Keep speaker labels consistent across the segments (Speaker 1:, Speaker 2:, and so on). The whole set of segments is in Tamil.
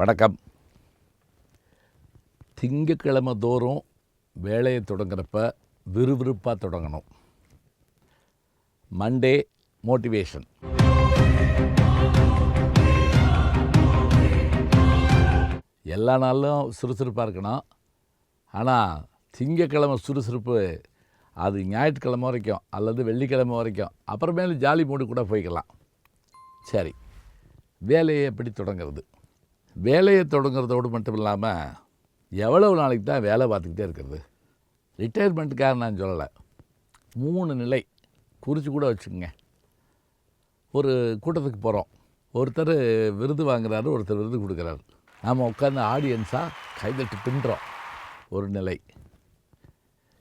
Speaker 1: வணக்கம். திங்கக்கிழமை தோறும் வேலையை தொடங்குறப்ப விறுவிறுப்பாக தொடங்கணும். மண்டே மோட்டிவேஷன் எல்லா நாளும் சுறுசுறுப்பாக இருக்கணும். ஆனால் திங்கக்கிழமை சுறுசுறுப்பு அது ஞாயிற்றுக்கிழமை வரைக்கும் அல்லது வெள்ளிக்கிழமை வரைக்கும் அப்புறமேலு ஜாலி மூடு கூட போய்க்கலாம். சரி வேலையை எப்படி தொடங்குறது? வேலையை தொடங்குறதோடு மட்டும் இல்லாமல் எவ்வளவு நாளைக்கு தான் வேலை பார்த்துக்கிட்டே இருக்கிறது? ரிட்டையர்மெண்ட்டுக்காக நான் சொல்லலை. மூணு நிலை குறித்து கூட வச்சுக்கோங்க. ஒரு கூட்டத்துக்கு போகிறோம் ஒருத்தர் விருது வாங்குறாரு ஒருத்தர் விருது கொடுக்குறாரு. நாம் உட்காந்து ஆடியன்ஸாக கைதட்டு பின்னுறோம் ஒரு நிலை.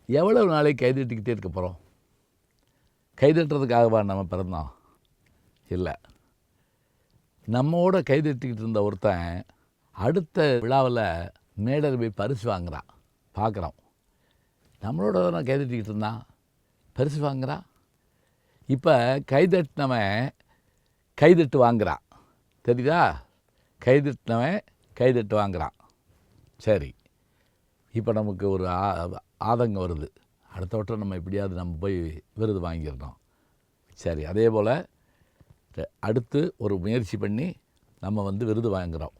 Speaker 1: எவ்வளவு நாளைக்கு கைதட்டிக்கிட்டே இருக்க போகிறோம் கைதட்டுறதுக்காகவா நம்ம பிறந்தோம்? இல்லை. நம்மோட கைதட்டிக்கிட்டு இருந்த ஒருத்தன் அடுத்த விழாவில் மேடர் போய் பரிசு வாங்குறான் பார்க்குறோம். நம்மளோட நான் கைதட்டிக்கிட்டு இருந்தான். பரிசு வாங்குறான் இப்போ கைதட்டினவன் கைதட்டு வாங்குறான் தெரியுதா? கைதட்டினவன் கைதட்டு வாங்குறான். சரி. இப்போ நமக்கு ஒரு ஆ- ஆதங்கம் வருது. அடுத்த வட்டம் நம்ம எப்படியாவது நம்ம போய் விருது வாங்கிடணும். சரி அதே போல் அடுத்து ஒரு முயற்சி பண்ணி நம்ம வந்து விருது வாங்குகிறோம்.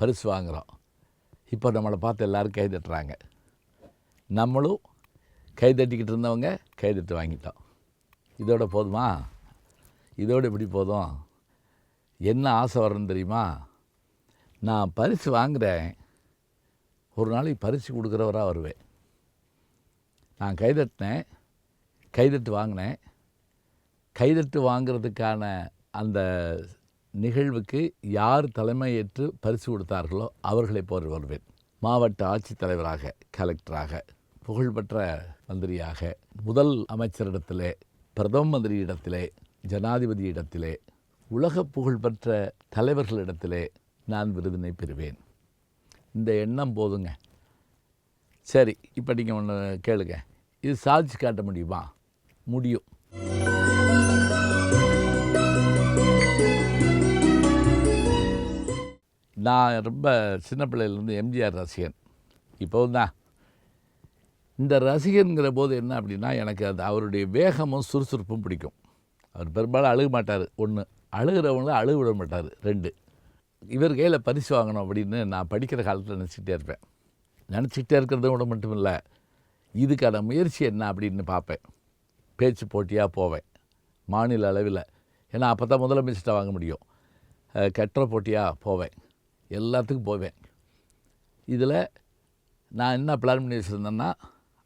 Speaker 1: பரிசு வாங்குகிறோம் இப்போ நம்மளை பார்த்து எல்லோரும் கை தட்டுறாங்க. நம்மளும் கை தட்டிக்கிட்டு இருந்தவங்க கை தட்டு வாங்கிட்டோம். இதோட போதுமா? இதோட எப்படி போதும். என்ன ஆசை வரணும் தெரியுமா? நான் பரிசு வாங்குகிறேன் ஒரு நாளைக்கு பரிசு கொடுக்குறவராக வருவேன். நான் கைதட்டினேன் கைதட்டு வாங்கினேன். கைதட்டு வாங்கிறதுக்கான அந்த நிகழ்வுக்கு யார் தலைமையேற்று பரிசு கொடுத்தார்களோ அவர்களை போர் வருவேன். மாவட்ட ஆட்சித்தலைவராக கலெக்டராக புகழ்பெற்ற மந்திரியாக முதல் அமைச்சரிடத்திலே பிரதம மந்திரியிடத்திலே ஜனாதிபதியிடத்திலே உலக புகழ்பெற்ற தலைவர்களிடத்திலே நான் விருதினை பெறுவேன். இந்த எண்ணம் போதுங்க. சரி இப்போ நீங்கள் ஒன்று கேளுங்க. இது சாதிச்சு காட்ட முடியுமா? முடியும். நான் ரொம்ப சின்ன பிள்ளையிலேருந்து எம்ஜிஆர் ரசிகன். இப்போ தான் இந்த ரசிகன்கிற போது என்ன அப்படின்னா எனக்கு அது அவருடைய வேகமும் சுறுசுறுப்பும் பிடிக்கும். அவர் பெரும்பாலும் அழுக மாட்டார். ஒன்று அழுகிறவங்கள அழுக விட மாட்டார். ரெண்டு இவர் கையில் பரிசு வாங்கணும் அப்படின்னு நான் படிக்கிற காலத்தில் நினச்சிக்கிட்டே இருப்பேன். நினச்சிக்கிட்டே இருக்கிறத விட மட்டும் இல்லை இதுக்கான முயற்சி என்ன அப்படின்னு பார்ப்பேன். பேச்சு போட்டியாக போவேன். மாநில அளவில். ஏன்னா அப்போ தான் முதலமைச்சர்கிட்ட வாங்க முடியும். கட்டுற போட்டியாக போவேன். எல்லாத்துக்கும் போவேன். இதில் நான் என்ன பிளான் பண்ணி வச்சுருந்தேன்னா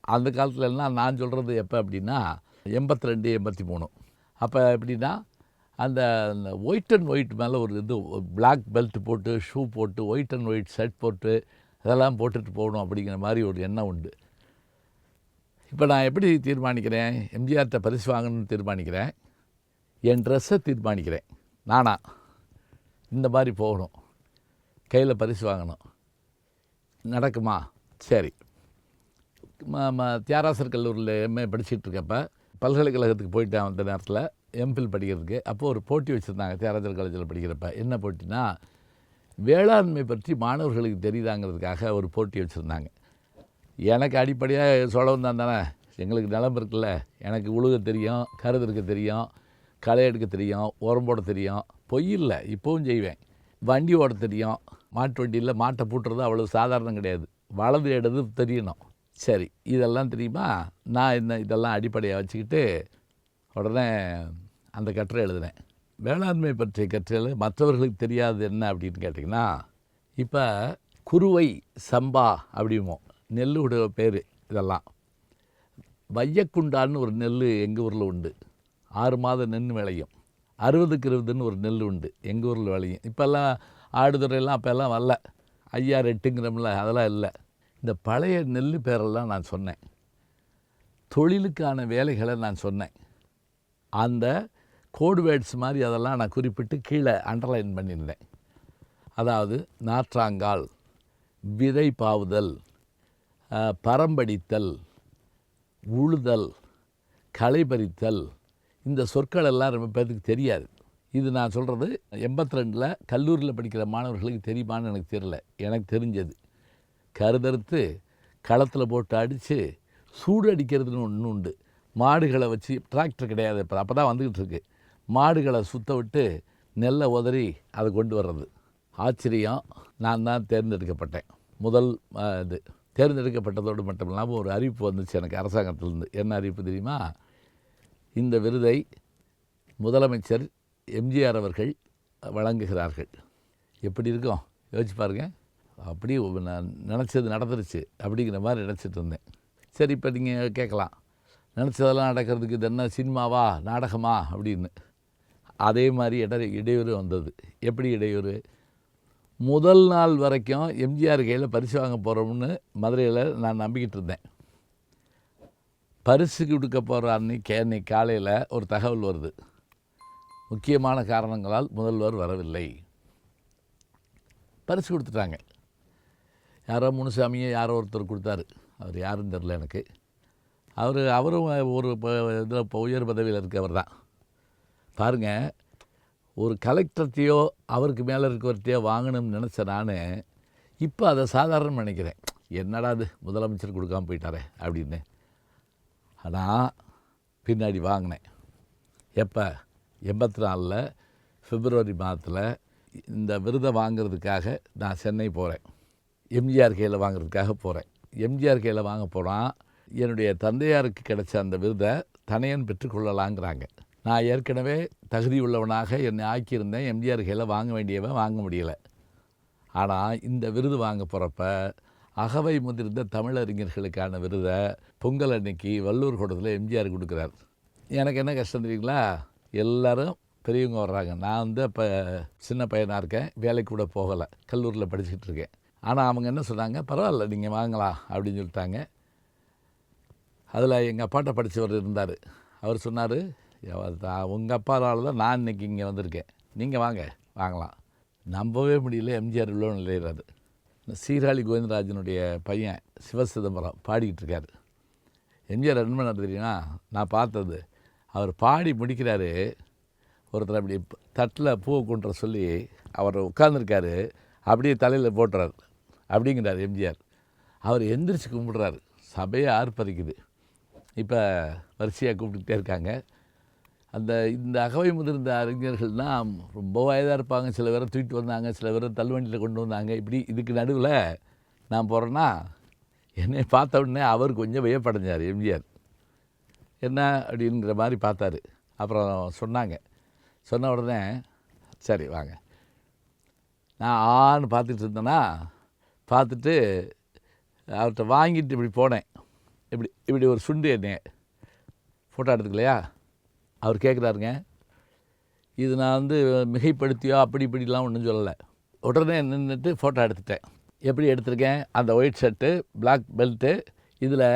Speaker 1: அந்த காலத்தில் என்ன நான் சொல்கிறது எப்போ அப்படின்னா எண்பத்தி ரெண்டு எண்பத்தி மூணு அப்போ எப்படின்னா அந்த ஒயிட் அண்ட் ஒயிட் மேலே ஒரு இது பிளாக் பெல்ட் போட்டு ஷூ போட்டு ஒயிட் அண்ட் ஒயிட் ஷர்ட் போட்டு அதெல்லாம் போட்டுட்டு போகணும் அப்படிங்கிற மாதிரி ஒரு எண்ணம் உண்டு. இப்போ நான் எப்படி தீர்மானிக்கிறேன்? எம்ஜிஆர்கிட்ட பரிசு வாங்கணும்னு தீர்மானிக்கிறேன். என் ட்ரெஸ்ஸை தீர்மானிக்கிறேன். நானா. இந்த மாதிரி போகணும். கையில் பரிசு வாங்கணும். நடக்குமா? சரி. தியாராசர் கல்லூரியில் எம்ஏ படிச்சுட்டு இருக்கப்ப பல்கலைக்கழகத்துக்கு போயிட்டேன் அந்த நேரத்தில். எம்ஃபில் படிக்கிறதுக்கு. அப்போ ஒரு போட்டி வச்சுருந்தாங்க தியாராசர் காலேஜில் படிக்கிறப்ப. என்ன போட்டினா வேளாண்மை பற்றி மாணவர்களுக்கு தெரியுதாங்கிறதுக்காக ஒரு போட்டி வச்சுருந்தாங்க. எனக்கு அடிப்படையாக சொல்லவும் தான். தானே எங்களுக்கு நிலம் இருக்குல்ல. எனக்கு உழுக தெரியும் கருது இருக்க தெரியும் களை எடுக்க தெரியும் உரம் போட தெரியும். பொய் இல்லை. இப்போவும் செய்வேன். வண்டி ஓட தெரியும். மாட்டு வண்டியில் மாட்டை பூட்டுறது அவ்வளோ சாதாரணம் கிடையாது. வலது இடது தெரியணும். சரி இதெல்லாம் தெரியுமா? நான் இந்த இதெல்லாம் அடிப்படையாக வச்சுக்கிட்டு உடனே அந்த கட்டுரை எழுதினேன் வேளாண்மை பற்றிய கற்றல் மற்றவர்களுக்கு தெரியாது என்ன அப்படின்னு கேட்டிங்கன்னா இப்போ குருவை சம்பா அப்படிமோ நெல்லுடைய பேர் இதெல்லாம். வையக்குண்டான்னு ஒரு நெல் எங்கள் ஊரில் உண்டு. ஆறு மாதம் நின்று விளையும் அறுபதுக்கு இருபதுன்னு ஒரு நெல் உண்டு. எங்கள் ஊரில் விளையும் இப்போல்லாம் ஆடுதுறையெல்லாம் அப்போல்லாம் வரல. ஐயா ரெட்டுங்கிறோம்ல அதெல்லாம் இல்லை. இந்த பழைய நெல் பேரெல்லாம் நான் சொன்னேன். தொழிலுக்கான வேலைகளை நான் சொன்னேன். அந்த கோடு வேர்ட்ஸ் மாதிரி அதெல்லாம் நான் குறிப்பிட்டு கீழே அண்டர்லைன் பண்ணியிருந்தேன். அதாவது நாற்றாங்கால் விதை பாவுதல் பரம்படித்தல் உழுதல் களை பறித்தல் இந்த சொற்கள் எல்லாம் ரொம்ப பேர்த்துக்கு தெரியாது. இது நான் சொல்கிறது எண்பத்தி ரெண்டில் கல்லூரியில் படிக்கிற மாணவர்களுக்கு தெரியுமான்னு எனக்கு தெரியல. எனக்கு தெரிஞ்சது. கருதறுத்து களத்தில் போட்டு அடித்து சூடு அடிக்கிறதுன்னு ஒன்று உண்டு. மாடுகளை வச்சு டிராக்டர் கிடையாது இப்போ. அப்போ தான் வந்துக்கிட்டு இருக்கு. மாடுகளை சுத்த விட்டு நெல்லை உதறி அதை கொண்டு வர்றது. ஆச்சரியம். நான் தான் தேர்ந்தெடுக்கப்பட்டேன். முதல் இது. தேர்ந்தெடுக்கப்பட்டதோடு மட்டும் இல்லாமல் ஒரு அறிவிப்பு வந்துச்சு எனக்கு அரசாங்கத்திலேருந்து. என்ன அறிவிப்பு தெரியுமா? இந்த விருதை முதலமைச்சர் எம்ஜிஆர் அவர்கள் வழங்குகிறார்கள். எப்படி இருக்கும்? யோசிச்சு பாருங்க. அப்படி நான் நினச்சது நடந்துருச்சு அப்படிங்கிற மாதிரி நினச்சிட்டு இருந்தேன். சரி இப்போ நீங்கள் கேட்கலாம். நினச்சதெல்லாம் நடக்கிறதுக்கு இது என்ன சினிமாவா நாடகமா அப்படின்னு. அதே மாதிரி இட இடையூறு வந்தது. எப்படி இடையூறு? முதல் நாள் வரைக்கும் எம்ஜிஆர் கையில் பரிசு வாங்க போகிறோம்னு மதுரையில் நான் நம்பிக்கிட்டு இருந்தேன். பரிசு கொடுக்க போகிற அன்னைக்கு அன்னைக்கு காலையில் ஒரு தகவல் வருது. முக்கியமான காரணங்களால் முதல்வர் வரவில்லை. பரிசு கொடுத்துட்டாங்க. யாரோ முனுசாமியை யாரோ ஒருத்தர் கொடுத்தாரு. அவர் யாருன்னு தெரில எனக்கு. அவர் அவரும் ஒரு இதில் இப்போ உயர் பதவியில் இருக்கவர் தான். பாருங்கள் ஒரு கலெக்டர்த்தையோ அவருக்கு மேலே இருக்கவர்கிட்டையோ வாங்கணும்னு நினச்ச நான் இப்போ அதை சாதாரணம் நினைக்கிறேன். என்னடா அது முதலமைச்சர் கொடுக்காம போயிட்டாரே அப்படின்னு. ஆனால் பின்னாடி வாங்கினேன். எப்போ? எண்பத்தி நாலில் பிப்ரவரி மாதத்தில் இந்த விருதை வாங்குறதுக்காக நான் சென்னை போகிறேன் எம்ஜிஆர் கையில் வாங்கிறதுக்காக போகிறேன் எம்ஜிஆர் கையில் வாங்க போனால் என்னுடைய தந்தையாருக்கு கிடைச்ச அந்த விருதை தனையன் பெற்றுக்கொள்ளலாங்கிறாங்க நான் ஏற்கனவே தகுதி உள்ளவனாக என்னை ஆக்கியிருந்தேன். எம்ஜிஆர் கையில் வாங்க வேண்டியவன் வாங்க முடியலை. ஆனால் இந்த விருது வாங்க போகிறப்ப அகவை முதிர்ந்த தமிழறிஞர்களுக்கான விருதை பொங்கல் அன்னைக்கு வள்ளூர் கூடத்தில் எம்ஜிஆர் கொடுக்குறார். எனக்கு என்ன கஷ்டம் தெரியுங்களா? எல்லாரும் பெரியவங்க வர்றாங்க. நான் வந்து அப்போ சின்ன பையனாக இருக்கேன். வேலைக்கு கூட போகலை. கல்லூரியில் படிச்சுட்டு இருக்கேன். ஆனால் அவங்க என்ன சொன்னாங்க? பரவாயில்ல நீங்கள் வாங்கலாம் அப்படின்னு சொல்லிட்டாங்க. அதில் எங்கள் அப்பாட்ட படித்தவர் இருந்தார். அவர் சொன்னார் தான் உங்கள் அப்பாவால் தான் நான் இன்னைக்கு இங்கே வந்திருக்கேன். நீங்கள் வாங்க வாங்கலாம். நம்பவே முடியல எம்ஜிஆர் இவ்வளோ நிலையிறாரு சீராளி கோவிந்தராஜனுடைய பையன் சிவசிதம்பரம் பாடிக்கிட்டு இருக்கார் எம்ஜிஆர் என்ன பண்ணார் தெரியுமா? நான் பார்த்தது. அவர் பாடி முடிக்கிறாரு. ஒருத்தர் அப்படி தட்டில் பூ கொண்டு சொல்லி அவர் உட்காந்துருக்காரு அப்படியே தலையில் போட்டுறாரு. அப்படிங்கிறார் எம்ஜிஆர். அவர் எந்திரிச்சு கும்பிடுறாரு. சபையை ஆர்ப்பரிக்குது. இப்போ வரிசையாக கூப்பிட்டுக்கிட்டே இருக்காங்க. அந்த இந்த அகவை முதிர்ந்த அறிஞர்கள்லாம் ரொம்ப வயதாக இருப்பாங்க. சில பேரை தூக்கிட்டு வந்தாங்க சில பேரை தள்ளுவண்டியில் கொண்டு வந்தாங்க. இப்படி இதுக்கு நடுவில் நான் போகிறேன்னா என்னை பார்த்த உடனே அவர் கொஞ்சம் வியப்படைஞ்சார் எம்ஜிஆர். என்ன அப்படிங்கிற மாதிரி பார்த்தாரு. அப்புறம் சொன்னாங்க. சொன்ன உடனே சரி வாங்க. நான் ஆன்னு பார்த்துட்டு இருந்தேன்னா பார்த்துட்டு அவர்கிட்ட வாங்கிட்டு இப்படி போனேன். இப்படி இப்படி ஒரு சுண்டு என்னைய. ஃபோட்டோ எடுத்துக்கலையா? அவர் கேட்குறாருங்க இது நான் வந்து மிகைப்படுத்தியோ அப்படி இப்படிலாம் ஒன்றும் சொல்லலை. உடனே நின்றுட்டு ஃபோட்டோ எடுத்துட்டேன். எப்படி எடுத்திருக்கேன்? அந்த ஒயிட் ஷர்ட்டு பிளாக் பெல்ட்டு இதில்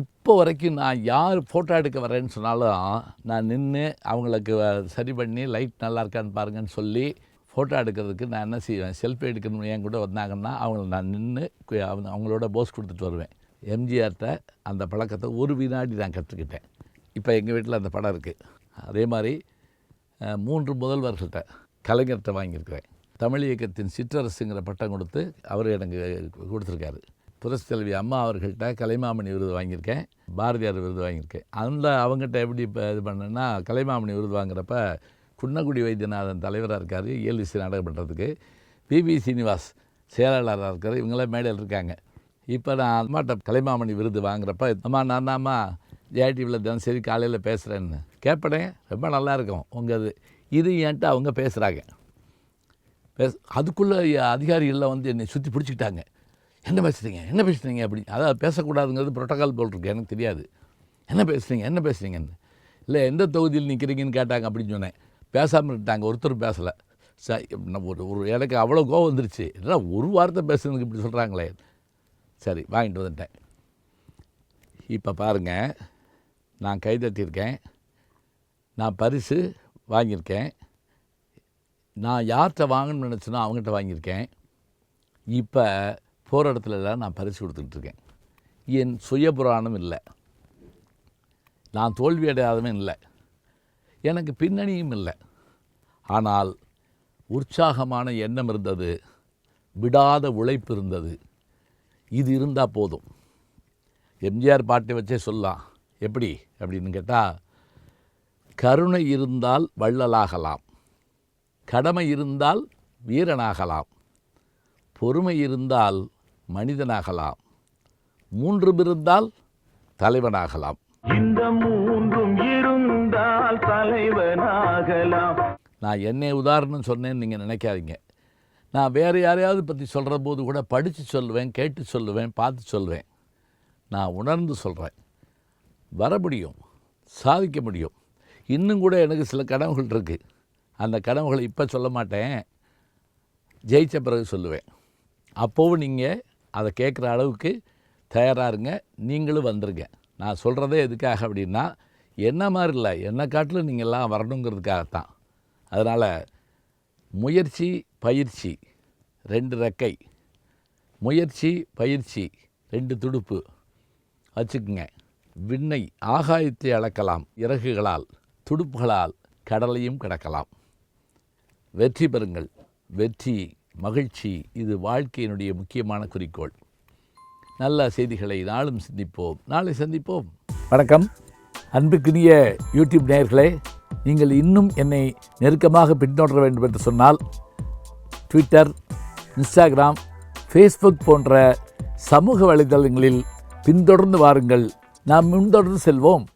Speaker 1: இப்போ வரைக்கும் நான் யார் ஃபோட்டோ எடுக்க வரேன்னு சொன்னாலும் நான் நின்று அவங்களுக்கு சரி பண்ணி லைட் நல்லா இருக்கான்னு பாருங்கன்னு சொல்லி ஃபோட்டோ எடுக்கிறதுக்கு நான் என்ன செய்வேன்? செல்ஃபி எடுக்கணும் என் கூட வந்தாங்கன்னா அவங்கள நான் நின்று அவங்களோட போஸ் கொடுத்துட்டு வருவேன். எம்ஜிஆர்கிட்ட அந்த பழக்கத்தை ஒரு வினாடி நான் கற்றுக்கிட்டேன். இப்போ எங்கள் வீட்டில் அந்த படம் இருக்குது அதே மாதிரி மூன்று முதல்வர்கள்ட்ட கலைஞர்கிட்ட வாங்கியிருக்கிறேன். தமிழ் இயக்கத்தின் சிற்றரசுங்கிற பட்டம் கொடுத்து அவர் எனக்கு கொடுத்துருக்காரு. புரட்சித்தலைவி அம்மா அவர்கள்ட்ட கலைமாமணி விருது வாங்கியிருக்கேன். பாரதியார் விருது வாங்கியிருக்கேன். அந்த அவங்ககிட்ட எப்படி இப்போ இது பண்ணேன்னா கலைமாமணி விருது வாங்குறப்ப குன்னக்குடி வைத்தியநாதன் தலைவராக இருக்கார் இயல்விசி நாடகம் பண்ணுறதுக்கு. பிபி சீனிவாஸ் செயலாளராக இருக்கார் இவங்களாம் மேடையில் இருக்காங்க. இப்போ நான் அம்மாட்ட கலைமாமணி விருது வாங்குறப்ப அம்மா நான் தான்மா ஜேடிவியில் தினசரி காலையில் பேசுகிறேன்னு கேட்பேன் ரொம்ப நல்லா இருக்கும். உங்கள் இது இது ஏன்ட்டு அவங்க பேசுகிறாங்க பேச அதுக்குள்ளே அதிகாரிகள்லாம் வந்து என்னை சுற்றி பிடிச்சிக்கிட்டாங்க. என்ன பேசுகிறீங்க என்ன பேசுகிறீங்க அப்படி. அதாவது பேசக்கூடாதுங்கிறது ப்ரோட்டோக்கால் போல் இருக்கு. எனக்கு தெரியாது. என்ன பேசுகிறீங்க என்ன பேசுகிறீங்கன்னு இல்லை எந்த தொகுதியில் நிற்கிறீங்கன்னு கேட்டாங்க அப்படின்னு சொன்னேன். பேசாமல் இருட்டாங்க ஒருத்தர் பேசலை. ச நம்ம ஒரு ஒரு எனக்கு அவ்வளோ கோவம் வந்துருச்சு. இல்லை ஒரு வார்த்தை பேசுறதுக்கு இப்படி சொல்கிறாங்களே சரி வாங்கிட்டு வந்துட்டேன். இப்போ பாருங்கள் நான் கைதட்டியிருக்கேன் நான் பரிசு வாங்கியிருக்கேன். நான் யார்கிட்ட வாங்கணும்னு நினச்சேனோ அவங்ககிட்ட வாங்கியிருக்கேன். இப்போ போகிற இடத்துலலாம் நான் பரிசு கொடுத்துட்ருக்கேன் என் சுயபுராணம் இல்லை. நான் தோல்வி அடையாதவன் இல்லை. எனக்கு பின்னணியும் இல்லை. ஆனால் உற்சாகமான எண்ணம் இருந்தது. விடாத உழைப்பு இருந்தது. இது இருந்தால் போதும். எம்ஜிஆர் பாட்டை வச்சே சொல்லலாம். எப்படி அப்படின்னு கேட்டால் கருணை இருந்தால் வள்ளலாகலாம். கடமை இருந்தால் வீரனாகலாம். பொறுமை இருந்தால் மனிதனாகலாம். மூன்றும் இருந்தால் தலைவனாகலாம்.
Speaker 2: இந்த மூன்றும் இருந்தால் தலைவனாகலாம்.
Speaker 1: நான் என்னை உதாரணம் சொன்னேன்னு நீங்கள் நினைக்காதீங்க. நான் வேறு யாரையாவது பற்றி சொல்கிற போது கூட படித்து சொல்லுவேன் கேட்டு சொல்லுவேன் பார்த்து சொல்லுவேன் நான் உணர்ந்து சொல்கிறேன் வர முடியும் சாதிக்க முடியும். இன்னும் கூட எனக்கு சில கனவுகள் இருக்குது அந்த கனவுகளை இப்போ சொல்ல மாட்டேன். ஜெயித்த பிறகு சொல்லுவேன். அப்போவும் நீங்கள் அதை கேட்குற அளவுக்கு தயாராக இருங்க. நீங்களும் வந்துருங்க. நான் சொல்கிறதே எதுக்காக அப்படின்னா என்ன மாதிரி இல்லை என்னை காட்டிலும் நீங்கள் எல்லாம் வரணுங்கிறதுக்காகத்தான். அதனால் முயற்சி பயிற்சி ரெண்டு ரெக்கை. முயற்சி பயிற்சி ரெண்டு துடுப்பு. வச்சுக்குங்க. விண்ணை ஆகாயத்தை அளக்கலாம் இறகுகளால் துடுப்புகளால் கடலையும் கடக்கலாம். வெற்றி பெறுங்கள். வெற்றி மகிழ்ச்சி இது வாழ்க்கையினுடைய முக்கியமான குறிக்கோள். நல்ல செய்திகளை நாளும் சிந்திப்போம். நாளை சந்திப்போம். வணக்கம். அன்புக்குரிய யூடியூப் நேயர்களே நீங்கள் இன்னும் என்னை நெருக்கமாக பின்தொடர வேண்டும் என்று சொன்னால் ட்விட்டர் இன்ஸ்டாகிராம் ஃபேஸ்புக் போன்ற சமூக வலைதளங்களில் பின்தொடர்ந்து வாருங்கள். நாம் முன்தொடர்ந்து செல்வோம்.